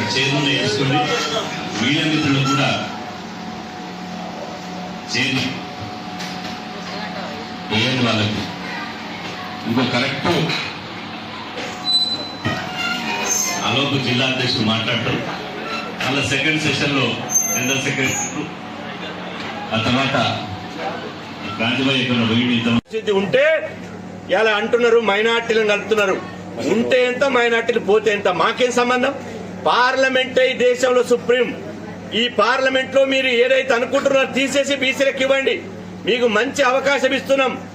ఇక్కడ చేరుని వేసుకుని మీడియా మిత్రులు కూడా చేరి వేయండి వాళ్ళకి. ఇంకో కరెక్ట్. అలోపు జిల్లా అధ్యక్షుడు మాట్లాడతారు అలా సెకండ్ సెషన్లో జనరల్ సెక్రటరీ ఆ తర్వాత గాంధీబాయి ఉంటే ఇలా అంటున్నారు మైనార్టీలను కలుపుతున్నారు ఉంటే ఎంత మైనార్టీలు పోతే ఎంత మాకేం సంబంధం? పార్లమెంటే ఈ దేశంలో సుప్రీం. ఈ పార్లమెంట్లో మీరు ఏదైతే అనుకుంటున్నారో తీసేసి బీసీలకు ఇవ్వండి. మీకు మంచి అవకాశం ఇస్తున్నాం.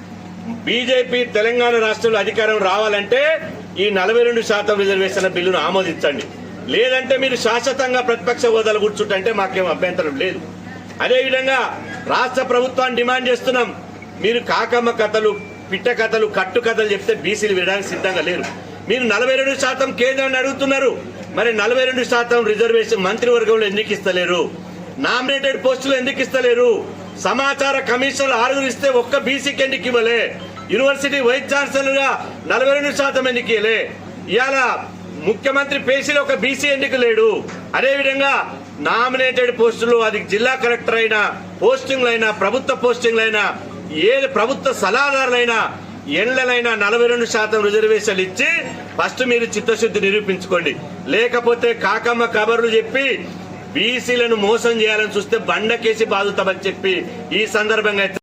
బీజేపీ తెలంగాణ రాష్ట్రంలో అధికారం రావాలంటే ఈ నలభై రెండు శాతం రిజర్వేషన్ల బిల్లును ఆమోదించండి. లేదంటే మీరు శాశ్వతంగా ప్రతిపక్ష హోదాలు కూర్చుంటే మాకేం అభ్యంతరం లేదు. అదేవిధంగా రాష్ట్ర ప్రభుత్వాన్ని డిమాండ్ చేస్తున్నాం. మీరు కాకమ్మ కథలు పిట్ట కథలు కట్టు కథలు చెప్తే బీసీలు వినడానికి సిద్ధంగా లేరు. మీరు నలభై రెండు శాతం కేంద్రాన్ని అడుగుతున్నారు. మరి నలభై రెండు శాతం రిజర్వేషన్ మంత్రివర్గంలో ఎందుకు ఇస్తలేరు? నామినేటెడ్ పోస్టులు ఎందుకు ఇస్తలేరు? సమాచార కమిషన్ ఆరుగురు ఇస్తే ఒక్క బీసీకి ఎందుకు ఇవ్వలే? యూనివర్సిటీ వైస్ ఛాన్సలర్గా నలభై రెండు శాతం ఎందుకు ఇవ్వలే ఇవాళ ముఖ్యమంత్రి పేషీలో ఒక బీసీ ఎందుకు లేడు? అదేవిధంగా నామినేటెడ్ పోస్టులు అది జిల్లా కలెక్టర్ అయినా పోస్టింగ్లు అయినా ప్రభుత్వ పోస్టింగ్లు అయినా ఏది ప్రభుత్వ సలహాదారులైనా ఎండ్లనైనా నలభై రెండు శాతం రిజర్వేషన్లు ఇచ్చి ఫస్ట్ మీరు చిత్తశుద్ధి నిరూపించుకోండి. లేకపోతే కాకమ్మ కబర్లు చెప్పి బీసీలను మోసం చేయాలని చూస్తే బండకేసి బాదుతామని చెప్పి ఈ సందర్భంగా